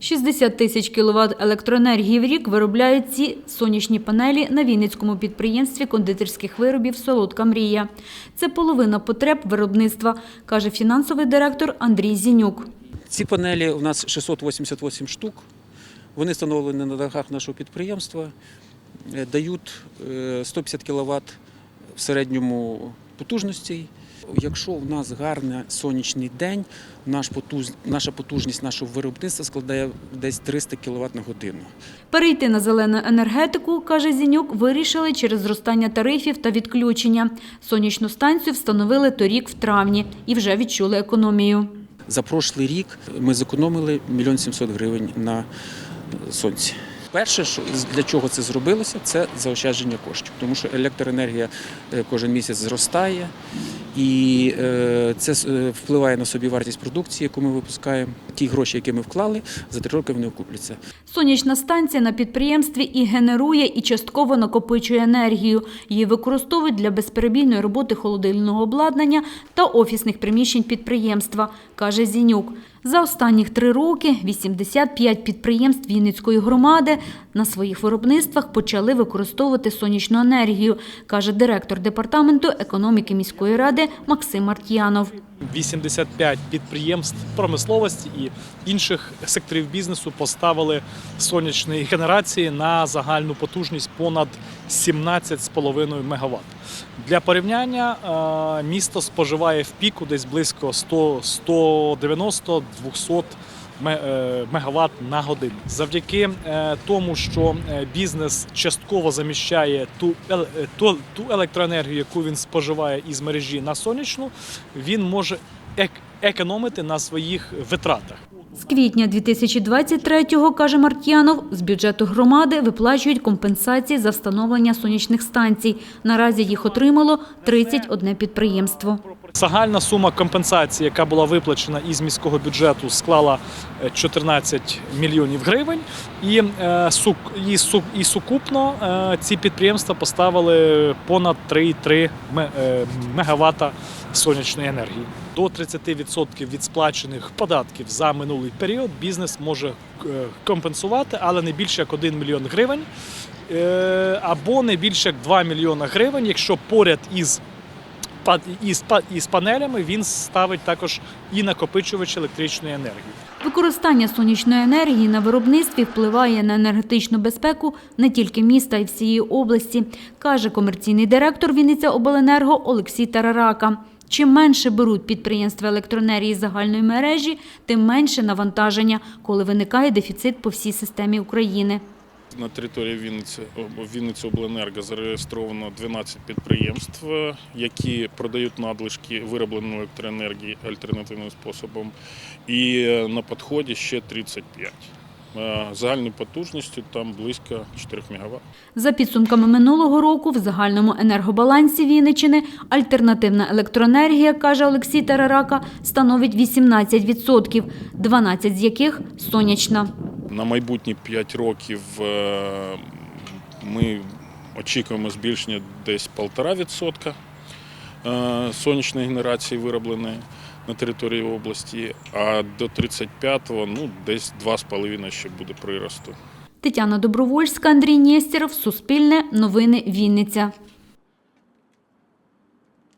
60 тисяч кіловат електроенергії в рік виробляють ці сонячні панелі на Вінницькому підприємстві кондитерських виробів «Солодка мрія». Це половина потреб виробництва, каже фінансовий директор Андрій Зінюк. Ці панелі у нас 688 штук. Вони встановлені на дахах нашого підприємства, е, дають е, 150 кВт в середньому потужності. Якщо у нас гарний сонячний день, наш потуж- наша потужність нашого виробництва складає десь 300 кВт на годину. Перейти на зелену енергетику, каже Зінюк, вирішили через зростання тарифів та відключення. Сонячну станцію встановили торік в травні і вже відчули економію. За прошлий рік ми зекономили 1 700 гривень на сонці. Перше, що для чого це зробилося, це заощадження коштів, тому що електроенергія е, кожен місяць зростає, і е, це е, впливає на собі вартість продукції, яку ми випускаємо. Ті гроші, які ми вклали, за три роки вони окупляться. Сонячна станція на підприємстві і генерує, і частково накопичує енергію. Її використовують для безперебійної роботи холодильного обладнання та офісних приміщень підприємства, каже Зінюк. За останніх три роки 85 підприємств Вінницької громади на своїх виробництвах почали використовувати сонячну енергію, каже директор департаменту економіки міської ради Максим Мартьянов. 85 підприємств промисловості і інших секторів бізнесу поставили сонячні генерації на загальну потужність понад 17,5 МВт. Для порівняння місто споживає в піку десь близько 100, 190 200 ме- е, мегаватт на годину. Завдяки е, тому, що е, бізнес частково заміщає ту, ту, ту електроенергію, яку він споживає із мережі на сонячну, він може ек- економити на своїх витратах. З квітня 2023-го, каже Мартьянов, з бюджету громади виплачують компенсації за встановлення сонячних станцій. Наразі їх отримало 31 підприємство. Загальна сума компенсації, яка була виплачена із міського бюджету, склала е, 14 мільйонів гривень, і, е, і, і сукупно е, ці підприємства поставили понад 3,3 ме- е, мегаватта сонячної енергії. До 30% від сплачених податків за минулий період бізнес може е, компенсувати, але не більше як 1 мільйон гривень, е, або не більше як 2 мільйона гривень, якщо поряд із па- із, па- із панелями він ставить також і накопичувач електричної енергії. Використання сонячної енергії на виробництві впливає на енергетичну безпеку не тільки міста, а й всієї області, каже комерційний директор Вінниця Обленерго Олексій Тарарака. Чим менше беруть підприємства електроенергії загальної мережі, тим менше навантаження, коли виникає дефіцит по всій системі України. На території Вінниці, Вінниці Обленерго зареєстровано 12 підприємств, е, які продають надлишки виробленої електроенергії альтернативним способом. І е, на підході ще 35. Е, Загальною потужністю там близько 4 МВт. За підсумками минулого року в загальному енергобалансі Вінничини альтернативна електроенергія, каже Олексій Тарарака, становить 18%, 12 з яких – сонячна. На майбутні 5 років е, ми очікуємо збільшення десь 1,5% е, сонячної генерації виробленої на території області, а до 35-го ну, десь 2,5% ще буде приросту. Тетяна Добровольська, Андрій Нєстєров, Суспільне, Новини Вінниця.